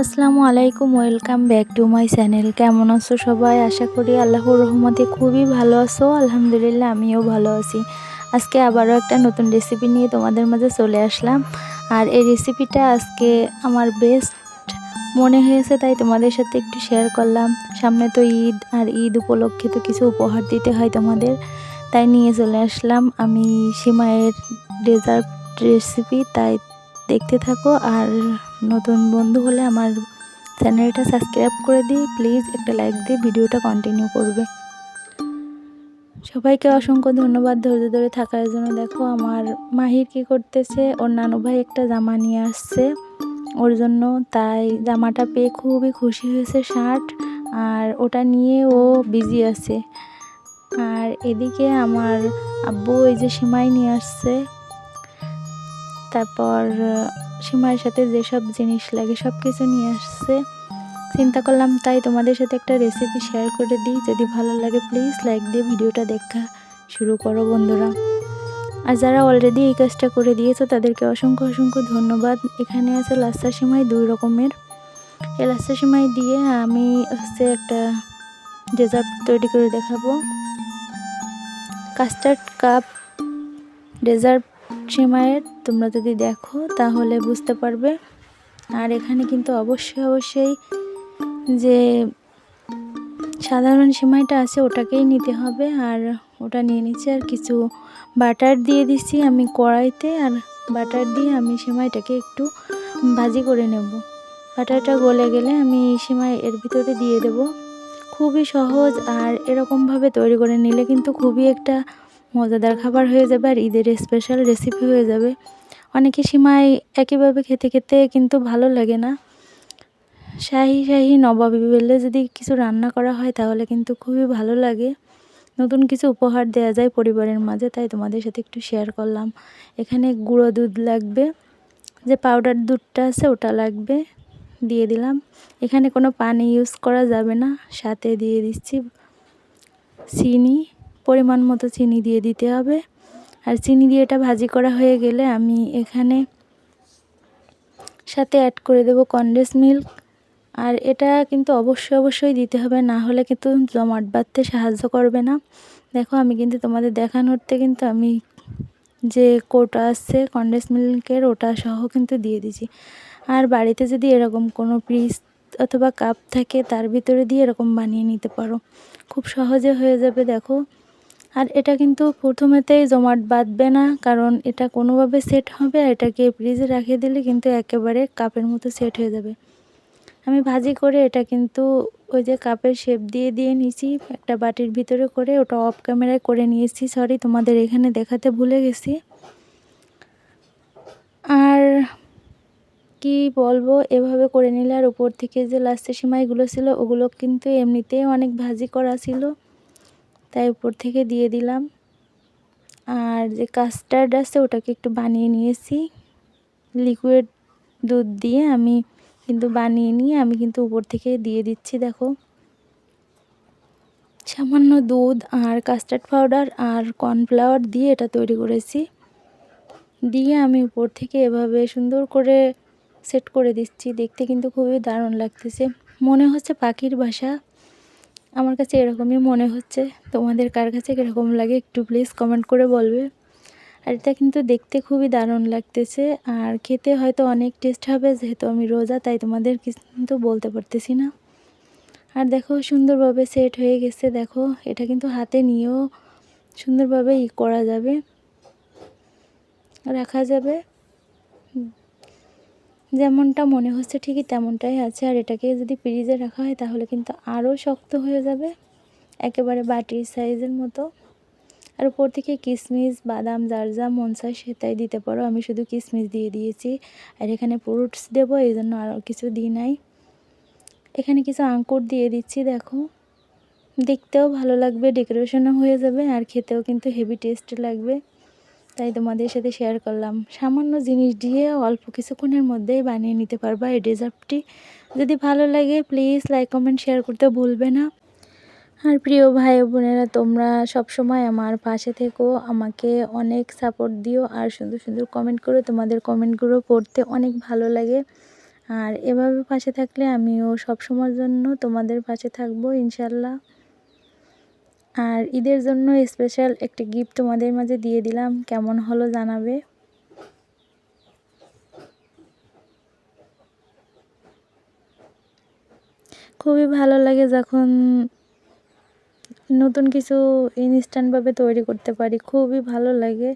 আসসালামু আলাইকুম, welcome back to my channel. কেমন আছো সবাই? আশা করি আল্লাহর রহমতে খুবই ভালো আছো। আলহামদুলিল্লাহ, আমিও ভালো আছি। আজকে আবারও একটা নতুন রেসিপি নিয়ে তোমাদের মাঝে চলে আসলাম। আর এই রেসিপিটা আজকে আমার বেস্ট মনে হয়েছে, তাই তোমাদের সাথে একটু শেয়ার করলাম। সামনে তো ঈদ, আর ঈদ উপলক্ষে তো কিছু উপহার দিতে হয় তোমাদের। তাই নিয়ে চলে আসলাম। আমি সিমাইয়ের ডেজার্ট রেসিপি তাই দেখতে থাকো। আর নতুন বন্ধু হলে আমার চ্যানেলটা সাবস্ক্রাইব করে দিই। প্লিজ একটা লাইক দিয়ে ভিডিওটা কন্টিনিউ করবে। সবাইকে অসংখ্য ধন্যবাদ ধৈর্য ধরে থাকার জন্য। দেখো আমার মাহির কি করতেছে? ওর নানু ভাই একটা জামা নিয়ে আসছে। ওর জন্য তাই জামাটা পেয়ে খুবই খুশি হয়েছে শার্ট। আর ওটা নিয়ে ও বিজি আছে। আর এদিকে আমার আব্বু ওই যে সিমাই নিয়ে আসছে। তারপর সীমার সাথে যেসব জিনিস লাগে সব কিছু নিয়ে আসছে। চিন্তা করলাম তাই তোমাদের সাথে একটা রেসিপি শেয়ার করে দিই। যদি ভালো লাগে প্লিজ লাইক দিয়ে ভিডিওটা দেখা শুরু করো বন্ধুরা। আর যারা অলরেডি এই কাজটা করে দিয়েছ, তাদেরকে অসংখ্য অসংখ্য ধন্যবাদ। এখানে আছে লাস্তা সিমাই দুই রকমের। এই লাস্তা সিমাই দিয়ে আমি হচ্ছে একটা ডেজার্ট তৈরি করে দেখাবো। কাস্টার্ড কাপ ডেজার্ট সিমাইয়ের তোমরা যদি দেখো তাহলে বুঝতে পারবে। আর এখানে কিন্তু অবশ্যই অবশ্যই যে সাধারণ সিমাইটা আছে ওটাকেই নিতে হবে। আর ওটা নিয়ে নিচ্ছি আর কিছু বাটার দিয়ে দিচ্ছি আমি কড়াইতে। আর বাটার দিয়ে আমি সিমাইটাকে একটু ভাজি করে নেব। বাটারটা গলে গেলে আমি সিমাই এর ভিতরে দিয়ে দেব। খুবই সহজ আর এরকমভাবে তৈরি করে নিলে কিন্তু খুবই একটা মজাদার খাবার হয়ে যাবে আর ঈদের স্পেশাল রেসিপি হয়ে যাবে। অনেকে সিমাই একইভাবে খেতে খেতে কিন্তু ভালো লাগে না। শাহি শাহি নবাবি বেলে যদি কিছু রান্না করা হয় তাহলে কিন্তু খুবই ভালো লাগে। নতুন কিছু উপহার দেওয়া যায় পরিবারের মাঝে, তাই তোমাদের সাথে একটু শেয়ার করলাম। এখানে গুঁড়ো দুধ লাগবে, যে পাউডার দুধটা আছে ওটা লাগবে, দিয়ে দিলাম। এখানে কোনো পানি ইউজ করা যাবে না, সাথে দিয়ে দিচ্ছি চিনি। পরিমাণ মতো চিনি দিয়ে দিতে হবে। আর চিনি দিয়ে এটা ভাজি করা হয়ে গেলে আমি এখানে সাথে অ্যাড করে দেব কন্ডেন্স মিল্ক আর এটা কিন্তু অবশ্যই অবশ্যই দিতে হবে, না হলে কিন্তু জমাট বাঁধতে সাহায্য করবে না। দেখো, আমি কিন্তু তোমাদের দেখানোরতে কিন্তু আমি যে কোটা আছে কন্ডেন্স মিল্কের ওটা সহ কিন্তু দিয়ে দিছি আর বাড়িতে যদি এরকম কোনো পিস অথবা কাপ থাকে, তার ভিতরে দিয়ে এরকম বানিয়ে নিতে পারো। খুব সহজে হয়ে যাবে, দেখো। আর এটা কিন্তু প্রথমেতেই জমাট বাঁধবে না, কারণ এটা কোনোভাবে সেট হবে আর এটাকে ফ্রিজে রাখিয়ে দিলে কিন্তু একেবারে কাপের মতো সেট হয়ে যাবে। আমি ভাজি করে এটা কিন্তু ওই যে কাপের শেপ দিয়ে দিয়ে নিয়েছি, একটা বাটির ভিতরে করে ওটা অফ ক্যামেরায় করে নিয়েছি সরি তোমাদের এখানে দেখাতে ভুলে গেছি। আর কি বলব, এভাবে করে নিলে আর উপর থেকে যে লাস্টের সিমাইগুলো ছিল ওগুলো কিন্তু এমনিতেই অনেক ভাজি করা ছিল। তাই উপর থেকে দিয়ে দিলাম। আর যে কাস্টার্ড আছে ওটাকে একটু বানিয়ে নিয়েছি। লিকুইড দুধ দিয়ে আমি কিন্তু বানিয়ে নিয়ে আমি কিন্তু উপর থেকে দিয়ে দিচ্ছি, দেখো। সামান্য দুধ আর কাস্টার্ড পাউডার আর কর্নফ্লাওয়ার দিয়ে এটা তৈরি করেছি। দিয়ে আমি উপর থেকে এভাবে সুন্দর করে সেট করে দিচ্ছি। দেখতে কিন্তু খুবই দারুণ লাগতেছে। মনে হচ্ছে পাখির বাসা। আমার কাছে এরকমই মনে হচ্ছে। তোমাদের কার কাছে কীরকম লাগে একটু প্লিজ কমেন্ট করে বলবে। আর এটা কিন্তু দেখতে খুবই দারুণ লাগতেছে। আর খেতে হয়তো অনেক টেস্ট হবে, যেহেতু আমি রোজা, তাই তোমাদের কিন্তু বলতে পারতেছি না। আর দেখো, সুন্দরভাবে সেট হয়ে গেছে। দেখো, এটা কিন্তু হাতে নিয়েও সুন্দরভাবে ই করা যাবে। রাখা যাবে। যেমনটা মনে হচ্ছে ঠিকই তেমনটাই আছে। আর এটাকে যদি ফ্রিজে রাখা হয়, তাহলে কিন্তু আরও শক্ত হয়ে যাবে। একেবারে বাটির সাইজের মতো। আর উপর থেকে কিশমিশ বাদাম যার যা মন চায় সেটাই দিতে পারো। আমি শুধু কিশমিশ দিয়ে দিয়েছি। আর এখানে ফ্রুটস দেবো এই জন্য আরও কিছু দিই নাই। এখানে কিছু আঙ্কুর দিয়ে দিচ্ছি, দেখো। দেখতেও ভালো লাগবে ডেকোরেশনও হয়ে যাবে, আর খেতেও কিন্তু হেভি টেস্ট লাগবে। তাই তোমাদের সাথে শেয়ার করলাম। সামান্য জিনিস দিয়ে অল্প কিছুক্ষণের মধ্যেই বানিয়ে নিতে পারবা এই ডেজার্টটি যদি ভালো লাগে প্লিজ লাইক কমেন্ট শেয়ার করতে ভুলবে না। আর প্রিয় ভাই বোনেরা, তোমরা সব সময় আমার পাশে থেকো। আমাকে অনেক সাপোর্ট দিও আর সুন্দর সুন্দর কমেন্ট করো। তোমাদের কমেন্টগুলো পড়তে অনেক ভালো লাগে। আর এভাবে পাশে থাকলে আমিও সব সময়ের জন্য তোমাদের পাশে থাকব ইনশাল্লাহ আর ঈদের জন্য স্পেশাল একটি গিফট তোমাদের মাঝে দিয়ে দিলাম। কেমন হলো জানাবে? খুবই ভালো লাগে যখন নতুন কিছু ইনস্ট্যান্টভাবে তৈরি করতে পারি। খুবই ভালো লাগে।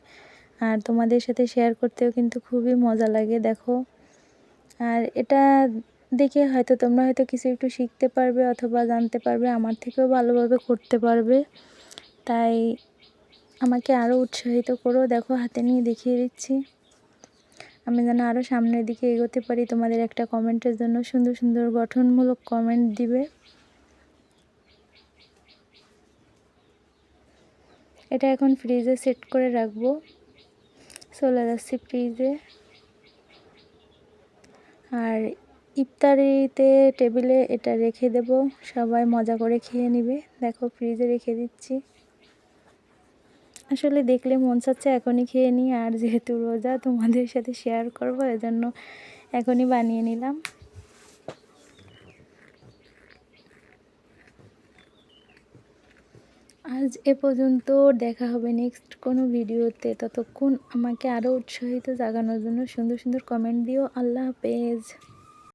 আর তোমাদের সাথে শেয়ার করতেও কিন্তু খুবই মজা লাগে, দেখো। আর এটা দেখে হয়তো তোমরা হয়তো কিছু একটু শিখতে পারবে অথবা জানতে পারবে, আমার থেকেও ভালোভাবে করতে পারবে। তাই আমাকে আরও উৎসাহিত করো, দেখো হাতে নিয়ে দেখিয়ে দিচ্ছি। আমি যেন আরও সামনের দিকে এগোতে পারি, তোমাদের একটা কমেন্টের জন্য সুন্দর সুন্দর গঠনমূলক কমেন্ট দিবে। এটা এখন ফ্রিজে সেট করে রাখব। চলে যাচ্ছি ফ্রিজে। আর ইফতারিতে টেবিলে এটা রেখে দেব। সবাই মজা করে খেয়ে নিবে। দেখো, ফ্রিজে রেখে দিচ্ছি। আসলে দেখলে মন চাচ্ছে এখনই খেয়ে নিই। আর যেহেতু রোজা, তোমাদের সাথে শেয়ার করব, এজন্য এখনই বানিয়ে নিলাম। আজ এ পর্যন্ত দেখা হবে নেক্সট কোনো ভিডিওতে। ততক্ষণ আমাকে আরও উৎসাহিত জাগানোর জন্য সুন্দর সুন্দর কমেন্ট দিও। আল্লাহ হাফেজ।